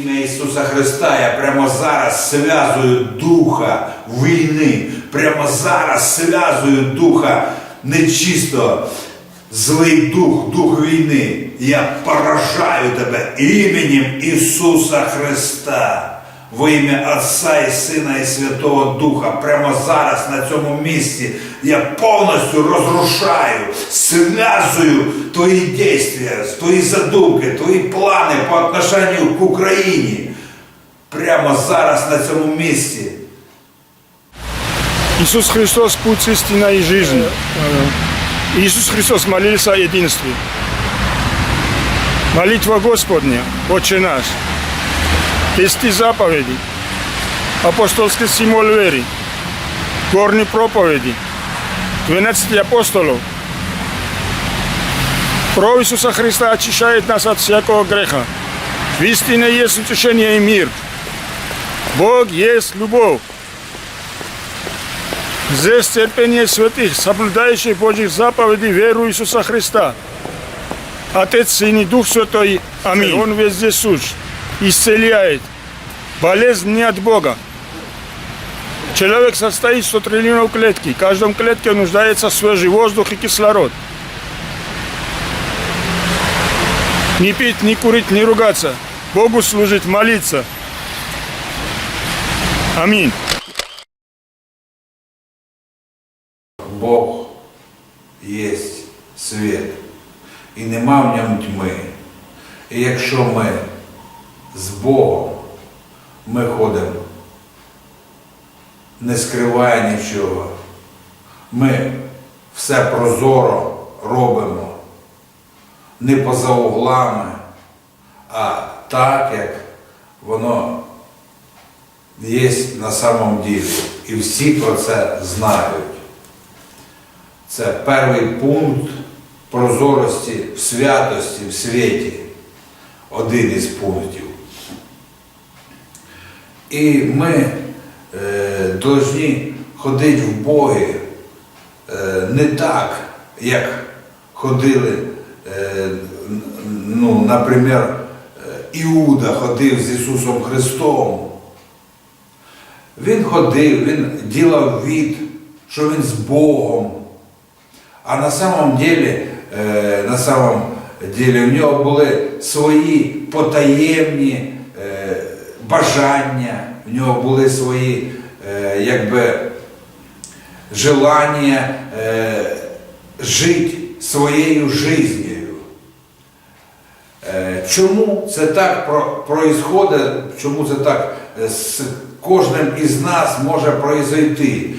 Ім'я Ісуса Христа я прямо зараз зв'язую духа війни. Прямо зараз зв'язую духа нечистого. Злий дух, дух війни. Я поражаю тебе іменем Ісуса Христа. Во ім'я Отця і Сина і Святого Духа. Прямо зараз на цьому місці я повністю розрушаю, зв'язую твої дійства, твої задумки, твої плани по отношенню к Україні. Прямо зараз на цьому місці. Иисус Христос – путь, истина и жизнь. Иисус Христос молился о единстве. Молитва Господня, Отче наш. Десяти заповеди. Апостольский символ веры. Горные проповеди. 12 апостолов. Кровь Иисуса Христа очищает нас от всякого греха. В истине есть утешение и мир. Бог есть любовь. Здесь терпение святых, соблюдающих Божьих заповедей веру Иисуса Христа. Отец, Сын и Дух Святой. Аминь. Он везде суч, исцеляет. Болезнь не от Бога. Человек состоит из 100 триллионов клетки. В каждом клетке нуждается свежий воздух и кислород. Не пить, не курить, не ругаться. Богу служить, молиться. Аминь. Бог є світ, і нема в ньому тьми. І якщо ми з Богом, ми ходимо, не скриває нічого, ми все прозоро робимо, не поза углами, а так, як воно є на самом ділі. І всі про це знають. Це перший пункт прозорості в святості, в світі. Один із пунктів. І ми е, повинні ходити в Боги е, не так, як ходили, е, ну, наприклад, е, Іуда ходив з Ісусом Христом. Він ходив, він ділав від, що він з Богом. А на самом деле, е, на самом деле в нього були свої потаємні бажання, в нього були свої е, якби желання е, жити своєю життєю. Е, Чому це так про- чому це так е, з кожним із нас може произойти?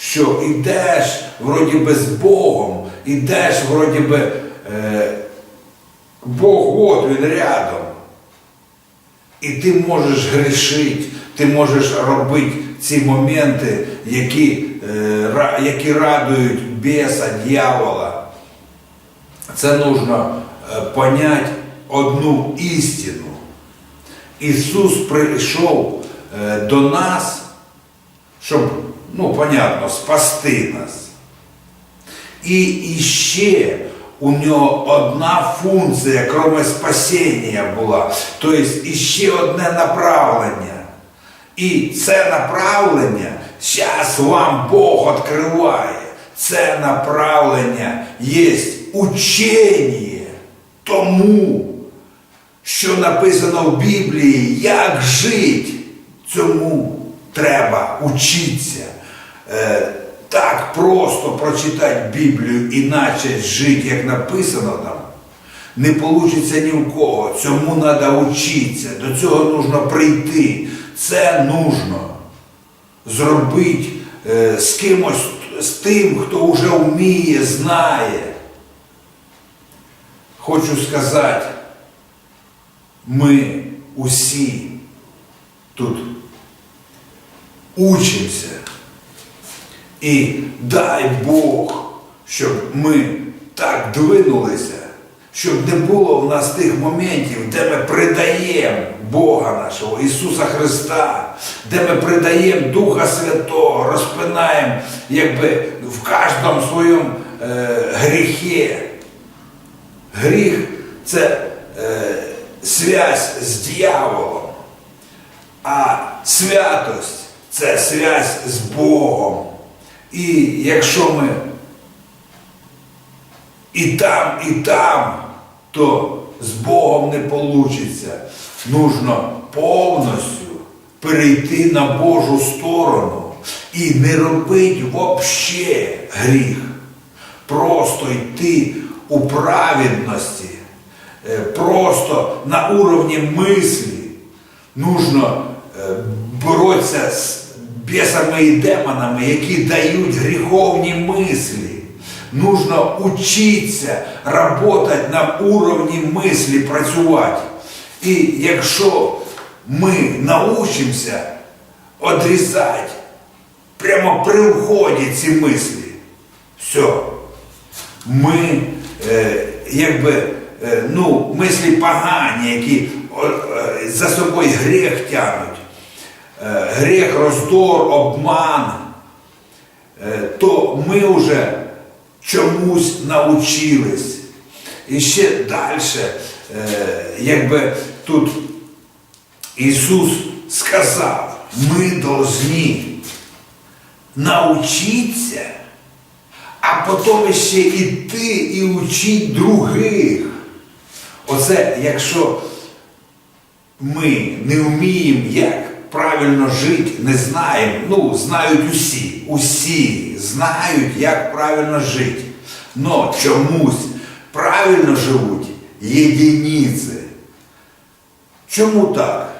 Що йдеш вроді би з Богом, йдеш вроді би е, Бог от він рядом. І ти можеш грішити, ти можеш робити ці моменти, які, е, які радують біса, дьявола. Це нужно е, понять одну істину. Ісус прийшов е, до нас, щоб, ну, понятно, спасти нас. І іще у нього одна функція, крім спасіння була, тобто іще одне направлення. І це направлення зараз вам Бог відкриває. Це направлення є учення тому, що написано в Біблії, як жити, цьому треба учитися. Так просто прочитати Біблію і почати жити, як написано там, не вийде ні в кого. Цьому треба вчитися, до цього потрібно прийти. Це нужно зробити е, з кимось, з тим, хто вже вміє, знає. Хочу сказати, ми усі тут учимося. І дай Бог, щоб ми так двинулися, щоб не було в нас тих моментів, де ми придаємо Бога нашого, Ісуса Христа, де ми придаємо Духа Святого, розпинаємо якби в кожному своєму е, гріхі. Гріх це е, связь з дьяволом. А святость це связь з Богом. І якщо ми і там, і там, то з Богом не вийде. Нужно повністю перейти на Божу сторону і не робити взагалі гріх. Просто йти у праведності, е, просто на уровні мислі. Нужно е, боротися з бісами і демонами, які дають гріховні мислі. Нужно учитися працювати на уровні мислі, працювати. І якщо ми научимося відрізати прямо при вході ці мислі, все, ми е, якби е, ну, мислі погані, які е, за собою гріх тягнуть, гріх, роздор, обман, е, то ми вже чомусь научились. І ще далі, е, якби тут Ісус сказав, ми повинні навчитися а потім ще йти і учити других. Оце якщо ми не вміємо, як правильно жити, не знаємо, ну, знають усі, усі знають, як правильно жити. Но чомусь правильно живуть єдиниці. Чому так?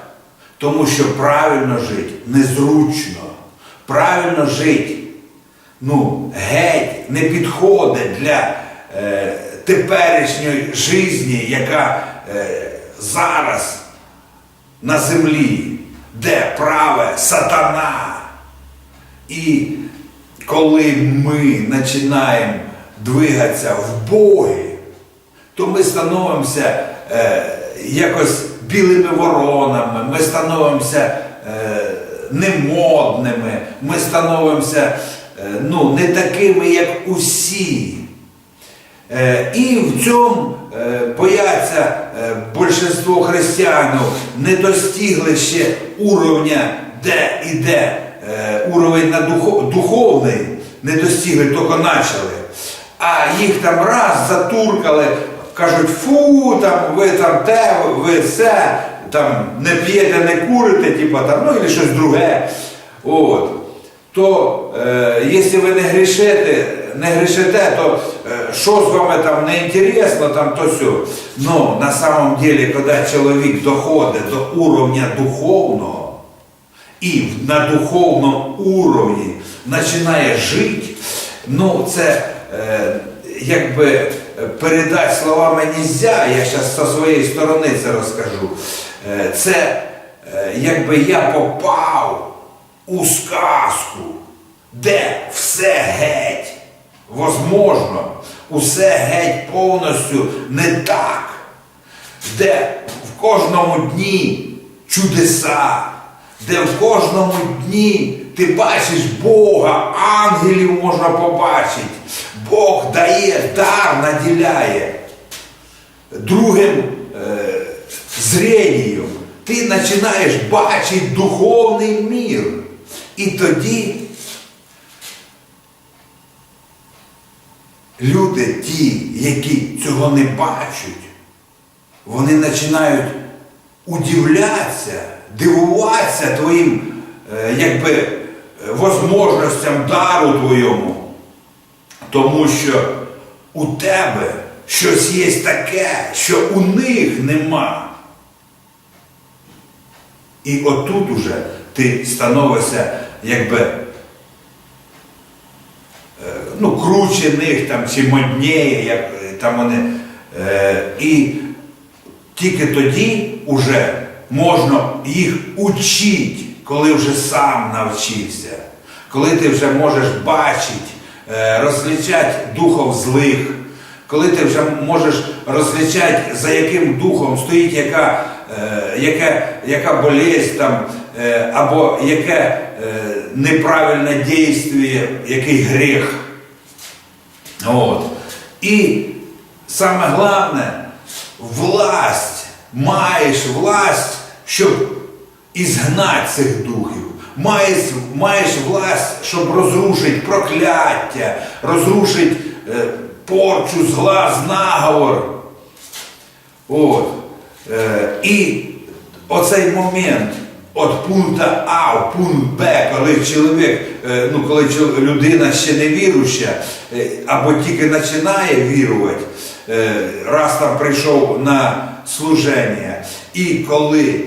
Тому що правильно жити незручно. Правильно жити ну, геть не підходить для е, теперішньої житті, яка е, зараз на землі, де праве сатана. І коли ми починаємо двигатися в Богі, то ми становимося е, якось білими воронами, ми становимося е, немодними, ми становимося е, ну, не такими, як усі. Е, І в цьому бояться е, більшинство християн не достигли ще уровня, де іде е, уровень на духов, духовний, не достигли, тільки почали. А їх там раз затуркали, кажуть, фу, там, ви там те, ви все, там не п'єте, не курите, типа, там, ну і щось друге. От. То е, якщо ви не грішите, не грішите, то е, що з вами там не інтересно, там то все. Но на самом деле, коли чоловік доходить до уровня духовного і на духовному уровні починає жити, ну це е, якби е, передати словами нельзя, я зараз зі своєї сторони це розкажу. Це якби я попав у сказку, де все геть, возможно, усе геть повністю не так, де в кожному дні чудеса, де в кожному дні ти бачиш Бога, ангелів можна побачити. Бог дає дар, наділяє. Другим е, зренням ти починаєш бачити духовний мір. І тоді люди, ті, які цього не бачать, вони починають удивлятися, дивуватися твоїм е, якби, е, возможностям дару твоєму. Тому що у тебе щось є таке, що у них нема. І отут уже ти становишся якби ну, круче них там, чи модніє, як е, там вони. Е, і тільки тоді вже можна їх учити, коли вже сам навчився, коли ти вже можеш бачити, е, розлічати духов злих, коли ти вже можеш розлічати, за яким духом стоїть яка, яка, яка болезнь там, або яке е, неправильне дійство, який гріх. От. І саме головне, власть, маєш власть, щоб і згнати цих духів. Маєш, маєш власть, щоб розрушити прокляття, розрушити е, порчу, згла, наговор. От. Е, і оцей момент від пункту А в пункт Б, коли чоловік, е, ну коли людина ще не віруюча, е, або тільки починає вірувати, е, раз там прийшов на служення, і коли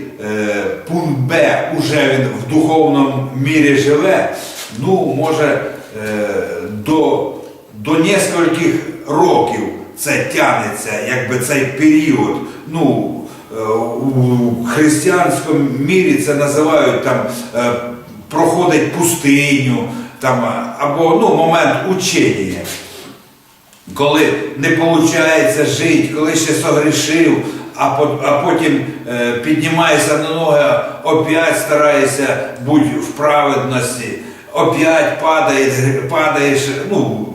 пункт Б уже він в духовному мірі живе, ну може до, до нескольких років це тягнеться, якби цей період. Ну, у християнському мірі це називають там е, проходить пустиню, там, або ну, момент учення. Коли не виходить жити, коли ще согрішив, а, а потім е, піднімаєшся на ноги, опять стараєшся бути в праведності, опять падаєш, падаєш, ну, е,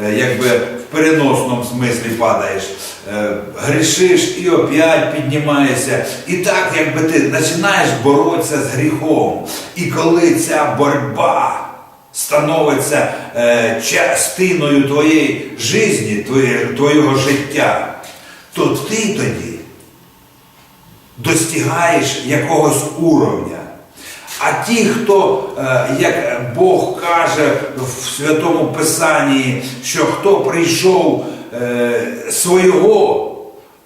якби в переносному смислі падаєш, е, грішиш і опять піднімаєшся. І так, якби ти починаєш боротися з гріхом. І коли ця боротьба становиться е, частиною твоєї житті, твоє, твого життя, то ти тоді достигаєш якогось уровня. А ті, хто, е, як Бог каже в Святому Писанні, що хто прийшов е, свого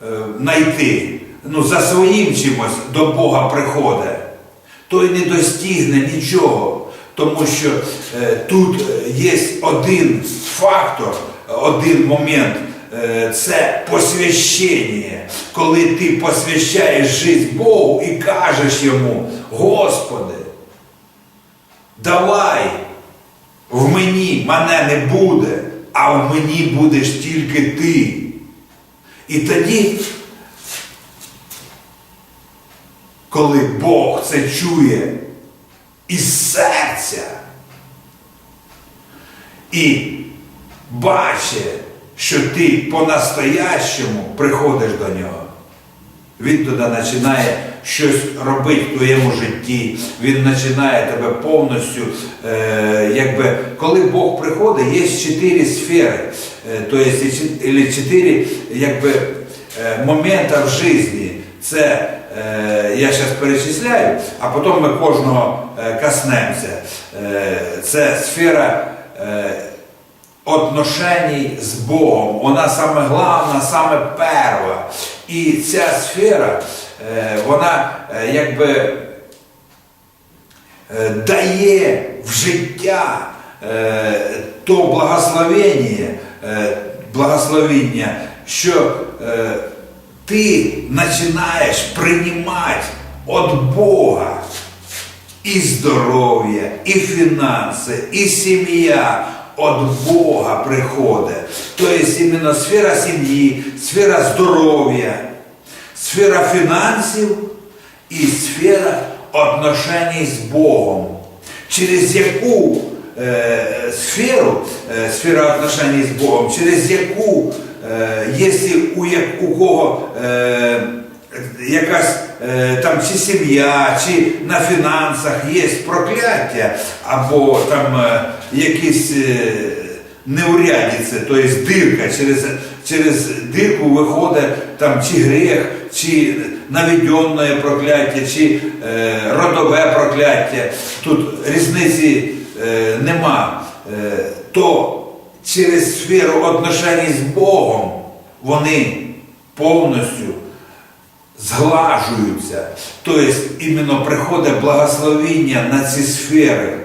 е, знайти, ну, за своїм чимось до Бога приходить, той не достигне нічого. Тому що е, тут є один фактор, один момент е, це посвящення, коли ти посвящаєш життя Богу і кажеш йому, Господи, давай в мені мене не буде, а в мені будеш тільки ти. І тоді, коли Бог це чує із серця і бачить, що ти по-настоящому приходиш до нього. Він туди починає щось робити в твоєму житті, він починає тебе повністю, е, якби, коли Бог приходить, є чотири сфери, е, чотири якби, е, моменти в житті. Це е, я зараз перечисляю, а потім ми кожного е, коснемося. Е, це сфера е, отношений з Богом. Вона саме головна, саме перша. І ця сфера, е, вона е, якби е, дає в життя то благословення, благословення, що ти починаєш приймати від Бога і здоров'я, і фінанси, і сім'я від Бога приходить. Тобто іменно сфера сім'ї, сфера здоров'я, сфера фінансів і сфера отношень з Богом. Через яку е, сферу, е, сфера отношень з Богом, через яку, е, якщо у, як- у кого е, якась е, там чи сім'я, чи на фінансах є прокляття, або там е, якісь е, неурядиці, тобто дирка, через, через дирку виходить там чи грех, чи наведенне прокляття, чи е, родове прокляття. Тут різниці е, нема. Е, то через сферу отношень з Богом вони повністю зглажуються. Тобто іменно приходить благословіння на ці сфери.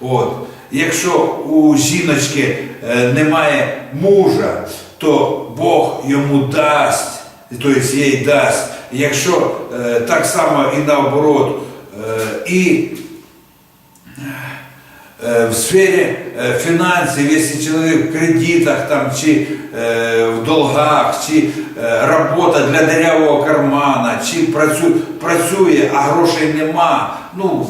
От. Якщо у жіночки е, немає мужа, то Бог йому дасть, тобто їй дасть. Якщо е, так само і наоборот, е, і в сфері фінансів, якщо чоловік в кредитах там, чи в долгах, чи робота для дырявого кармана, чи працю, працює, а грошей нема, ну,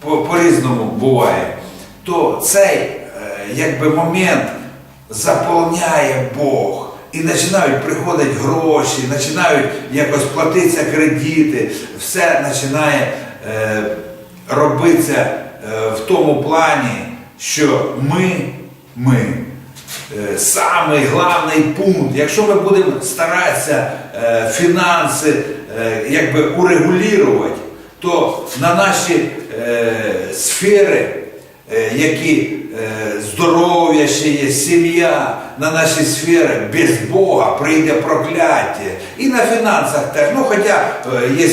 по- по-різному буває, то цей е, якби, момент заповняє Бог. І починають приходити гроші, починають якось платитися кредити, все починає е, робиться е, в тому плані, що ми, ми е, самий головний пункт. Якщо ми будемо старатися е, фінанси е, якби урегулювати, то на наші е, сфери, які е, здоров'я ще є, сім'я, на наші сфери без Бога прийде прокляття. І на фінансах теж. Ну, хоча, е,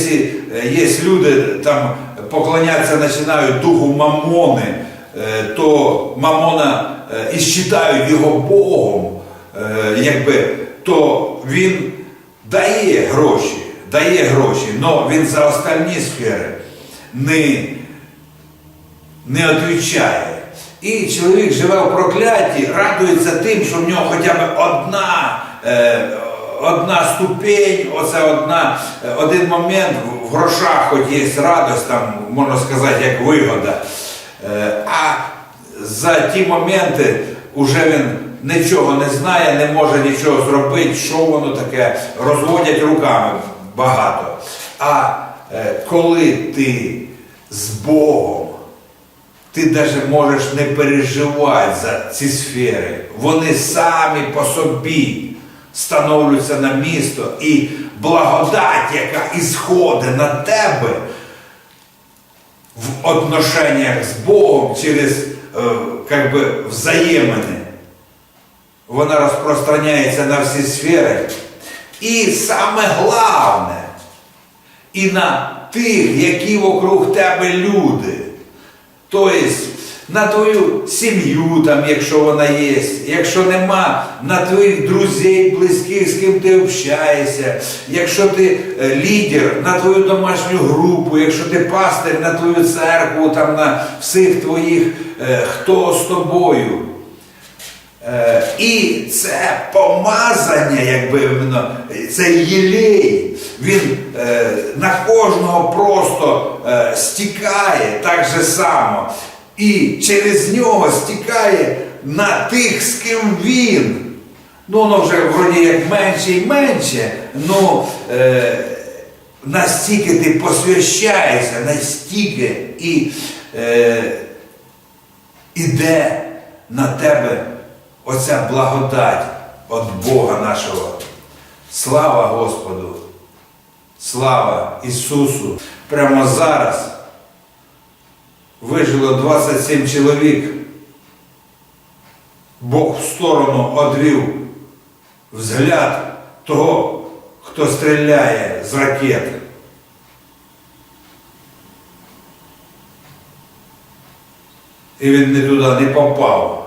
е, є люди, там поклонятися починають духу мамони, е, то мамона е, і считають його Богом, е, якби, то він дає гроші, дає гроші, але він за остальні сфери не, не відповідає. І чоловік живе в прокляті, радується тим, що в нього хоча б одна, е, одна ступень, оце одна, е, один момент в грошах, хоч є радость, там, можна сказати, як вигода. Е, а за ті моменти вже він нічого не знає, не може нічого зробити, що воно таке, розводять руками багато. А е, коли ти з Богом, ти навіть можеш не переживати за ці сфери. Вони самі по собі становлюються на місто і благодать, яка ісходить на тебе в отношеннях з Богом через е, как би, взаємини, вона розпространяється на всі сфери. І саме головне, і на тих, які вокруг тебе люди. Тобто на твою сім'ю, там, якщо вона є, якщо нема, на твоїх друзів, близьких, з ким ти общаєшся, якщо ти е, лідер, на твою домашню групу, якщо ти пастир на твою церкву, там, на всіх твоїх, е, хто з тобою. Е, І це помазання, якби цей єлей, він е, на кожного просто е, стікає так же само. І через нього стікає на тих, з ким він. Ну, воно вже вроді як менше і менше, ну е, настільки ти посвящаєшся, настільки і е, іде на тебе оця благодать від Бога нашого. Слава Господу! Слава Ісусу! Прямо зараз вижило 27 чоловік. Бог в сторону одвів взгляд того, хто стріляє з ракет. І він не туди не попав.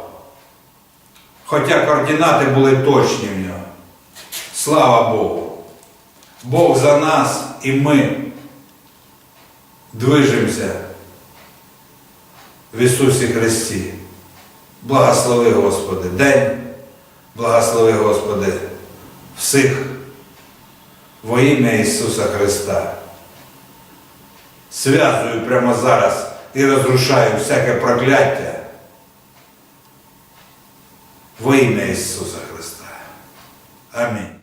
Хоча координати були точні в нього. Слава Богу. Бог за нас і ми движемося в Ісусі Христі. Благослови Господи день, благослови Господи всіх во ім'я Ісуса Христа. Связую прямо зараз і розрушаю всяке прокляття во ім'я Ісуса Христа. Амінь.